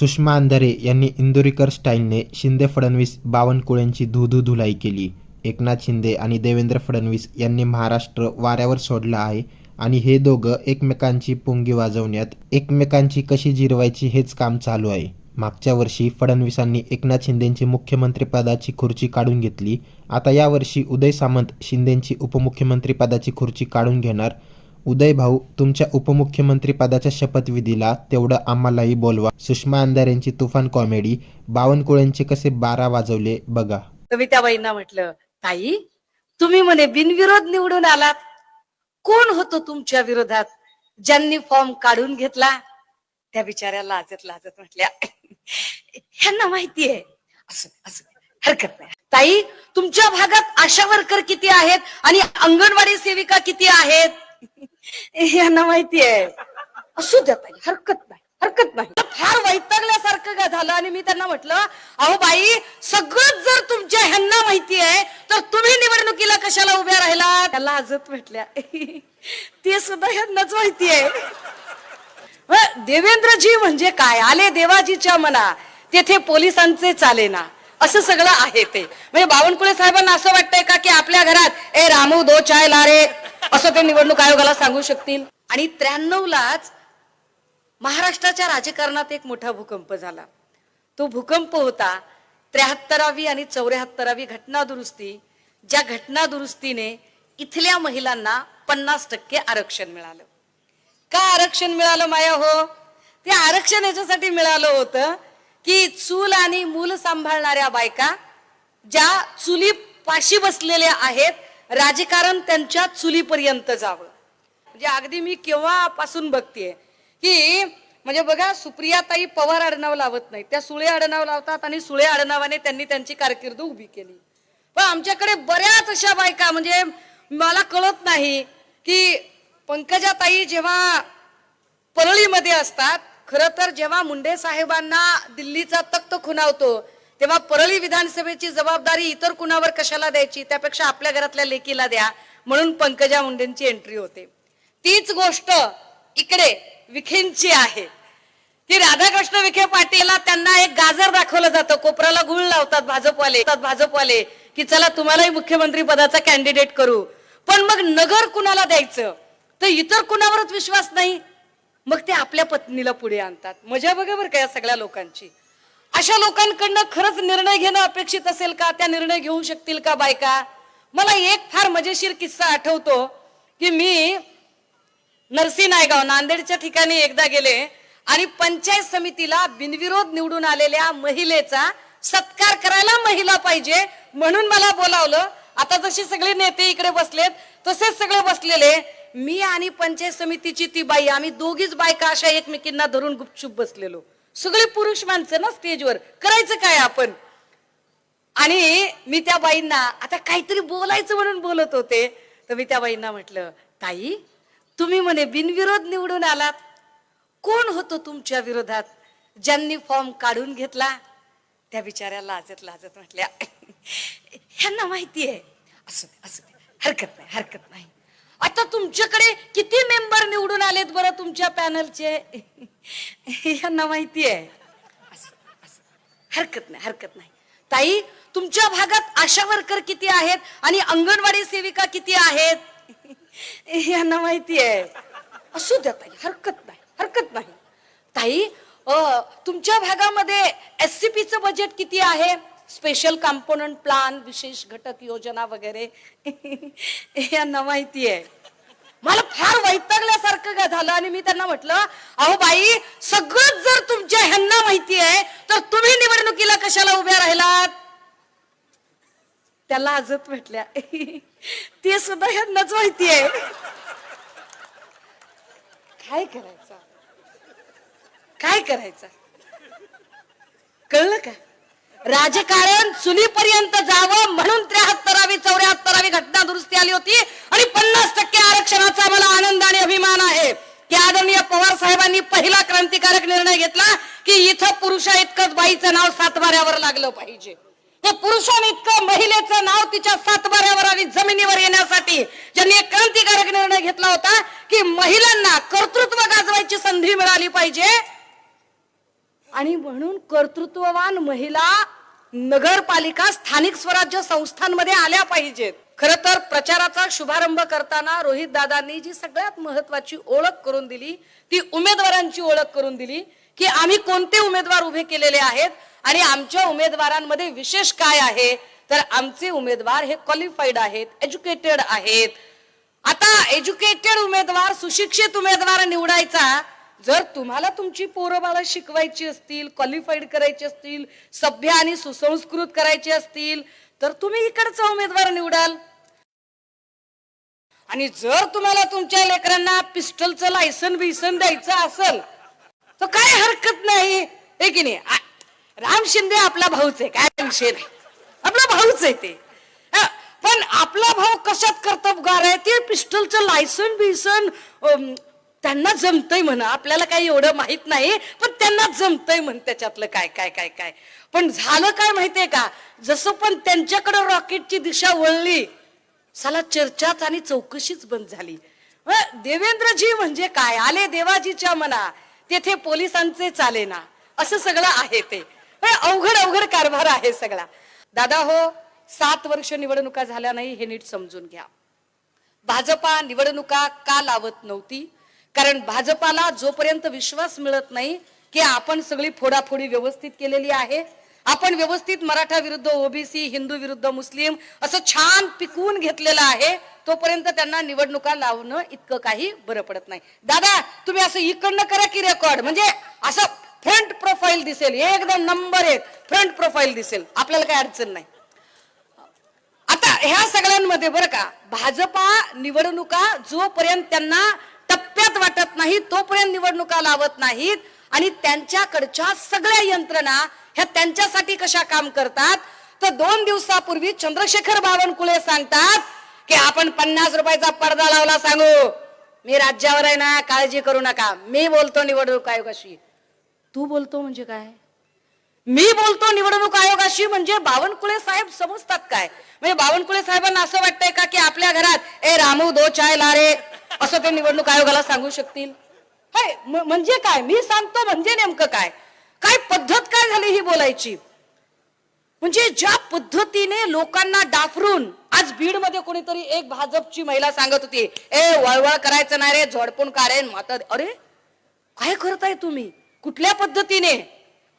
सुषमा अंधारे यांनी इंदोरीकर स्टाईलने शिंदे फडणवीस बावनकुळेंची धुधू धुलाई केली. एकनाथ शिंदे आणि देवेंद्र फडणवीस यांनी महाराष्ट्र वाऱ्यावर सोडला आहे आणि हे दोघं एकमेकांची पुंगी वाजवण्यात एकमेकांची कशी जिरवायची हेच काम चालू आहे. मागच्या वर्षी फडणवीसांनी एकनाथ शिंदेंची मुख्यमंत्रीपदाची खुर्ची काढून घेतली. आता यावर्षी उदय सामंत शिंदेंची उपमुख्यमंत्रीपदाची खुर्ची काढून घेणार. उदय भाऊ तुमच्या उपमुख्यमंत्री पदाच्या शपथविधीला तेवढं आम्हालाही बोलवा. सुषमा अंधारेंची तुफान कॉमेडी बावनकुळेंचे कसे बारा वाजवले बघा. कविताबाईंना म्हटलं ताई तुम्ही म्हणे बिनविरोध निवडून आलात. कोण होतो तुमच्या विरोधात? ज्यांनी फॉर्म काढून घेतला? त्या बिचाऱ्या लाजत लाजत म्हटल्या ह्यांना माहितीये असं असं हरकत नाही. ताई तुमच्या भागात आशा वर्कर किती आहेत आणि अंगणवाडी सेविका किती आहेत? ह्यांना माहितीये. असू द्या ताई हरकत नाही हरकत नाही. फार वैतागल्यासारखं का झालं? आणि मी त्यांना म्हटलं अहो बाई सगळंच जर तुमच्या ह्यांना माहिती आहे तर तुम्ही निवडणुकीला कशाला उभ्या राहिला त्याला आजत म्हटल्या. ते सुद्धा ह्यांनाच माहिती आहे देवेंद्रजी म्हणजे काय? आले देवाजीच्या मना तेथे पोलिसांचे चाले ना असं सगळं आहे ते. म्हणजे बावनकुळे साहेबांना असं वाटतंय का की आपल्या घरात ए रामू दो चाय लारे असं ते निवडणूक आयोगाला सांगू शकतील. आणि त्र्याण्णव लाच महाराष्ट्राच्या राजकारणात एक मोठा भूकंप झाला. तो भूकंप होता त्र्याहत्तरावी आणि चौऱ्याहत्तरावी घटना दुरुस्ती ज्या घटना दुरुस्तीने इथल्या महिलांना पन्नास टक्के आरक्षण मिळालं. का आरक्षण मिळालं माया हो? ते आरक्षण याच्यासाठी मिळालं होतं की चूल आणि मूल सांभाळणाऱ्या बायका ज्या चुली पाशी बसलेल्या आहेत राजकारण त्यांच्या चुलीपर्यंत जावं. म्हणजे अगदी मी केव्हापासून बघतेय की म्हणजे बघा सुप्रियाताई पवार आडनाव लावत नाही त्या सुळे आडनाव लावतात आणि सुळे आडनावाने त्यांनी त्यांची कारकीर्द उभी केली. पण आमच्याकडे बऱ्याच अशा बायका म्हणजे मला कळत नाही की पंकजाताई जेव्हा परळीमध्ये असतात खर तर जेव्हा मुंडे साहेबांना दिल्लीचा तख्त खुणावतो तेव्हा परळी विधानसभेची जबाबदारी इतर कुणावर कशाला द्यायची? त्यापेक्षा आपल्या घरातल्या लेकीला द्या. म्हणून पंकजा मुंडेंची एंट्री होते. तीच गोष्ट इकडे विखेंची आहे. की राधाकृष्ण विखे पाटीलला त्यांना एक गाजर दाखवलं जातं. कोपराला गुळ लावतात भाजपवाले भाजपवाले की चला तुम्हालाही मुख्यमंत्री पदाचा कॅन्डिडेट करू. पण मग नगर कुणाला द्यायचं? तर इतर कुणावरच विश्वास नाही. मग ते आपल्या पत्नीला पुढे आणतात. मजा बघा बरं का या सगळ्या लोकांची. अशा लोकांकडनं खरंच निर्णय घेणं अपेक्षित असेल का? त्या निर्णय घेऊ शकतील का बायका? मला एक फार मजेशीर किस्सा आठवतो की मी नरसी नायगाव नांदेडच्या ठिकाणी एकदा गेले आणि पंचायत समितीला बिनविरोध निवडून आलेल्या महिलेचा सत्कार करायला महिला पाहिजे म्हणून मला बोलावलं. आता जशी सगळे नेते इकडे बसलेत तसेच सगळे बसलेले. मी आणि पंचायत समितीची ती बाई आम्ही दोघीच बायका अशा एकमेकींना धरून गुपचूप बसलेलो. सगळे पुरुष माणसं ना स्टेजवर. करायचं काय आपण? आणि मी त्या बाईंना आता काहीतरी बोलायचं म्हणून बोलत होते. तर मी त्या बाईंना म्हटलं ताई तुम्ही म्हणे बिनविरोध निवडून आलात. कोण होतो तुमच्या विरोधात? ज्यांनी फॉर्म काढून घेतला? त्या बिचाऱ्या लाजत लाजत म्हटल्या ह्यांना माहिती आहे. असं दे, असं दे. हरकत नाही हरकत नाही. आता तुमच्याकडे किती मेंबर निवडून आलेत बरं तुमच्या पॅनलचे ह्यांना माहिती आहे. असं, असं. हरकत नाही हरकत नाही. ताई तुमच्या भागात आशा वर्कर किती आहेत आणि अंगणवाडी सेविका किती आहेत? यांना माहिती आहे. असू द्या ताई हरकत नाही हरकत नाही. ताई तुमच्या भागामध्ये एस सी पीचं बजेट किती आहे? स्पेशल कंपोनंट प्लान विशेष घटक योजना वगैरे. यांना माहिती आहे. मला फार वैतागल्यासारखं का झालं आणि मी त्यांना म्हटलं अहो बाई सगळंच जर तुमच्या ह्यांना माहिती आहे तर तुम्ही निवडणुकीला कशाला उभ्या राहिलात? त्याला आजत म्हटल्या. ते सुद्धा ह्यांनाच माहिती आहे. काय करायचं? काय करायचं? कळलं का? राजकारण चुलीपर्यंत जावं म्हणून त्र्याहत्तरावी चौऱ्याहत्तरावी घटना दुरुस्ती आली होती आणि पन्नास टक्के आरक्षणाचा मला आनंद आणि अभिमान आहे. की आदरणीय पवार साहेबांनी पहिला क्रांतिकारक निर्णय घेतला की इथं पुरुषा इतकंच बाईचं नाव सातबाऱ्यावर लागलं पाहिजे. ते पुरुषां इतकं महिलेचं नाव तिच्या सातबाऱ्यावर आणि जमिनीवर येण्यासाठी ज्यांनी एक क्रांतिकारक निर्णय घेतला होता की महिलांना कर्तृत्व गाजवायची संधी मिळाली पाहिजे. आणि म्हणून कर्तृत्ववान महिला नगरपालिका स्थानिक स्वराज्य संस्थांमध्ये आल्या पाहिजेत. खर तर प्रचाराचा शुभारंभ करताना रोहित दादांनी जी सगळ्यात महत्वाची ओळख करून दिली ती उमेदवारांची ओळख करून दिली की आम्ही कोणते उमेदवार उभे केलेले आहेत आणि आमच्या उमेदवारांमध्ये विशेष काय आहे तर आमचे उमेदवार हे क्वालिफाईड आहेत एज्युकेटेड आहेत. आता एज्युकेटेड उमेदवार सुशिक्षित उमेदवार निवडायचा जर तुम्हाला तुमची पोरं शिकवायची असतील क्वालिफाईड करायची असतील सभ्य आणि सुसंस्कृत करायची असतील तर तुम्ही इकडचा उमेदवार निवडाल. आणि जर तुम्हाला तुमच्या लेकरांना पिस्टलचं लायसन बिसन द्यायचं असेल तर काय हरकत नाही. हे की नाही? राम शिंदे आपला भाऊच आहे काय विषय नाही. आपला भाऊच आहे ते. पण आपला भाऊ कशात कर्तबगार आहे ते पिस्टलचं लायसन बिसन त्यांना जमतंय म्हणा. आपल्याला काही एवढं माहीत नाही पण त्यांना जमतंय म्हण त्याच्यातलं काय काय काय काय. पण झालं काय माहितीये का? जसं पण त्यांच्याकडे रॉकेटची दिशा वळली साला चर्चाच आणि चौकशीच बंद झाली. देवेंद्रजी म्हणजे काय? आले देवाजीच्या मना तेथे पोलिसांचे चाले ना असं सगळं आहे ते. अवघड अवघड कारभार आहे सगळा. दादा हो सात वर्ष निवडणुका झाल्या नाही हे नीट समजून घ्या. भाजपा निवडणुका का लावत नव्हती? कारण भाजपाला जोपर्यंत विश्वास मिळत नाही की आपण सगळी फोडाफोडी व्यवस्थित केलेली आहे आपण व्यवस्थित मराठा विरुद्ध ओबीसी हिंदू विरुद्ध मुस्लिम असं छान पिकवून घेतलेलं आहे तोपर्यंत त्यांना निवडणुका लावणं इतकं काही बरं पडत नाही. दादा तुम्ही असं इकडनं करा की रेकॉर्ड म्हणजे असं फ्रंट प्रोफाईल दिसेल. एकदम नंबर एक फ्रंट प्रोफाईल दिसेल. आपल्याला काही अडचण नाही. आता ह्या सगळ्यांमध्ये बरं का भाजपा निवडणुका जोपर्यंत त्यांना टप्प्यात वाटत नाही तोपर्यंत निवडणुका लावत नाहीत. आणि त्यांच्याकडच्या सगळ्या यंत्रणा ह्या त्यांच्यासाठी कशा काम करतात? तर दोन दिवसापूर्वी चंद्रशेखर बावनकुळे सांगतात की आपण पन्नास रुपयाचा पडदा लावला सांगू. मी राज्यावर आहे ना काळजी करू नका. मी बोलतो निवडणूक आयोगाशी. तू बोलतो म्हणजे काय? मी बोलतो निवडणूक आयोगाशी म्हणजे बावनकुळे साहेब समजतात काय? म्हणजे बावनकुळे साहेबांना असं वाटतंय का की आपल्या घरात ए रामू दो चाय लारे असं ते निवडणूक आयोगाला सांगू शकतील? हाय म्हणजे काय? मी सांगतो म्हणजे नेमकं काय? काय पद्धत काय झाली ही बोलायची? म्हणजे ज्या पद्धतीने लोकांना डाफरून आज बीडमध्ये कोणीतरी एक भाजपची महिला सांगत होती ए वळवळ करायचं नाही रे झोडपून काढेन माता अरे? काय करताय तुम्ही? कुठल्या पद्धतीने?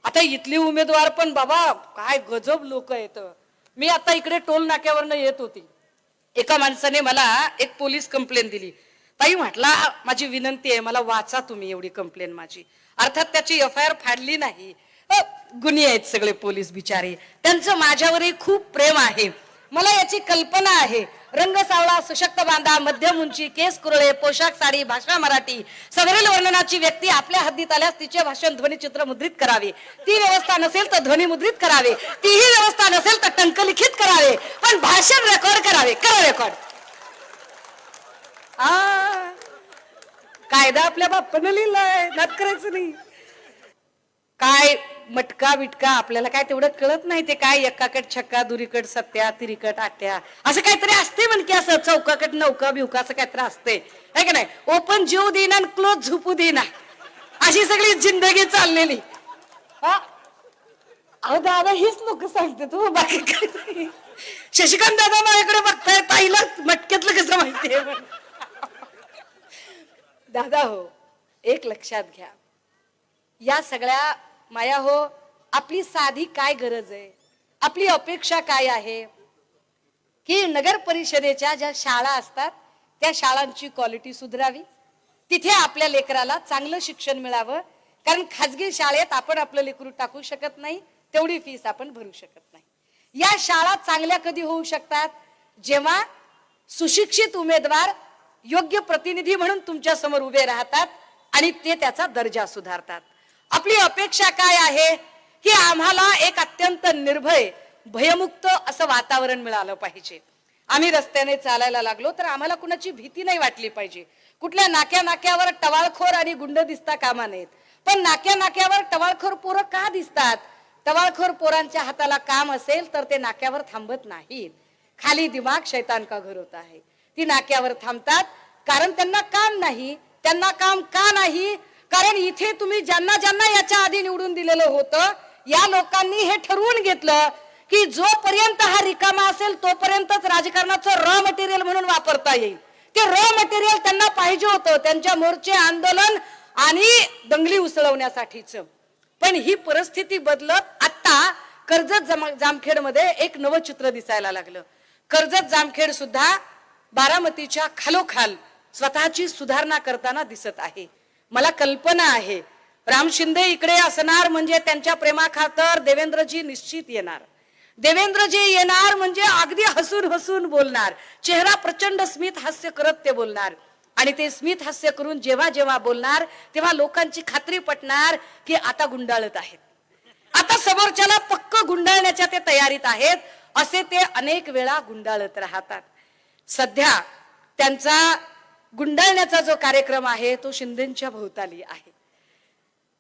आता इथली उमेदवार पण बाबा काय गजब लोक आहेत. मी आता इकडे टोल नाक्यावरनं येत होती. एका माणसाने मला एक पोलीस कंप्लेन दिली. ताई म्हटला माझी विनंती आहे मला वाचा तुम्ही एवढी कंप्लेन माझी. अर्थात त्याची एफ आय आर फाडली नाही. गुन्हे आहेत सगळे पोलीस बिचारे. त्यांचं माझ्यावरही खूप प्रेम आहे. मला याची कल्पना आहे. रंग सावळा सशक्त बांधा मध्यम उंची केस कुरळे पोशाख साडी भाषा मराठी सदरील वर्णनाची व्यक्ती आपल्या हद्दीत आल्यास तिचे भाषण ध्वनिचित्र मुद्रित करावे. ती व्यवस्था नसेल तर ध्वनी मुद्रित करावे. तीही व्यवस्था नसेल तर टंकलिखित करावे. पण भाषण रेकॉर्ड करावे. करा रेकॉर्ड कायदा आपल्या बाप्पानं लिहिलाय. नात करायचं नाही. काय मटका बिटका आपल्याला काय तेवढं कळत नाही ते काय एकाकट छक्का दुरीकट सत्या तिरीकट आट्या. असं काहीतरी असते म्हण की असं चौकाकट नौका बिवका असं काहीतरी असते. है का नाही? ओपन जीव देईना आणि क्लोज झोपू देईना. अशी सगळी जिंदगी चाललेली. हा? अहो दादा हीच लोक सांगते तू. बाकी काय शशिकांत दादा माझ्याकडे बघताय ताईला मटक्यातलं कसं माहितीये दादा हो एक लक्षात घ्या. या सगळ्या माया हो आपली साधी काय गरज आहे? आपली अपेक्षा काय आहे? की नगर परिषदेच्या ज्या शाळा असतात त्या शाळांची क्वालिटी सुधरावी. तिथे आपल्या लेकराला चांगलं शिक्षण मिळावं. कारण खाजगी शाळेत आपण आपलं लेकरू टाकू शकत नाही तेवढी फीस आपण भरू शकत नाही. या शाळा चांगल्या कधी होऊ शकतात? जेव्हा सुशिक्षित उमेदवार योग्य प्रतिनिधी म्हणून तुमच्यासमोर उभे राहतात आणि ते त्याचा दर्जा सुधारतात. आपली अपेक्षा काय आहे? की आम्हाला एक अत्यंत निर्भय भयमुक्त असं वातावरण मिळालं पाहिजे. आम्ही रस्त्याने चालायला लागलो तर आम्हाला कुणाची भीती नाही वाटली पाहिजे. कुठल्या नाक्या नाक्यावर टवाळखोर आणि गुंड दिसता कामा नयेत. पण नाक्या नाक्यावर टवाळखोर पोरं का दिसतात? टवाळखोर पोरांच्या हाताला काम असेल तर ते नाक्यावर थांबत नाहीत. खाली दिमाग शैतान का घर होत आहे? ती नाक्यावर थांबतात कारण त्यांना काम नाही. त्यांना काम का नाही? कारण इथे तुम्ही ज्यांना ज्यांना याच्या आधी निवडून दिलेलं होतं या लोकांनी हे ठरवून घेतलं की जोपर्यंत हा रिकामा असेल तोपर्यंतच राजकारणाचं रॉ मटेरियल म्हणून वापरता येईल. ते रॉ मटेरियल त्यांना पाहिजे होतं त्यांच्या मोर्चे आंदोलन आणि दंगली उसळवण्यासाठीच. पण ही परिस्थिती बदलत आता कर्जत जमा- जामखेडमध्ये एक नवं चित्र दिसायला लागलं. कर्जत जामखेड सुद्धा बारामतीच्या खालोखाल स्वतःची सुधारणा करताना दिसत आहे. मला कल्पना आहे. राम शिंदे इकडे असणार म्हणजे त्यांच्या प्रेमाखातर देवेंद्रजी निश्चित येणार. देवेंद्रजी येणार म्हणजे अगदी हसून हसून बोलणार. चेहरा प्रचंड स्मित हास्य करत ते बोलणार. आणि ते स्मित हास्य करून जेव्हा जेव्हा बोलणार तेव्हा लोकांची खात्री पटणार की आता गुंडाळत आहेत. आता समोरच्याला पक्क गुंडाळण्याच्या ते तयारीत आहेत. असे ते अनेक वेळा गुंडाळत राहतात. सध्या त्यांचा गुंडाळण्याचा जो कार्यक्रम आहे तो शिंदेच्या भोवताली आहे.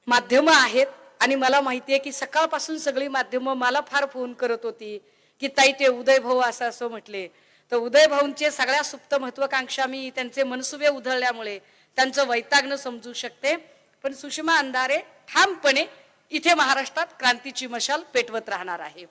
माध्यमं आहेत आणि मला माहिती आहे की सकाळपासून सगळी माध्यमं मला फार फोन करत होती की ताई ते उदय भाऊ असं असं म्हटले. तर उदय भाऊंचे सगळ्या सुप्त महत्वाकांक्षा मी त्यांचे मनसुबे उधळल्यामुळे त्यांचं वैतागणं समजू शकते. पण सुषमा अंधारे ठामपणे इथे महाराष्ट्रात क्रांतीची मशाल पेटवत राहणार आहे.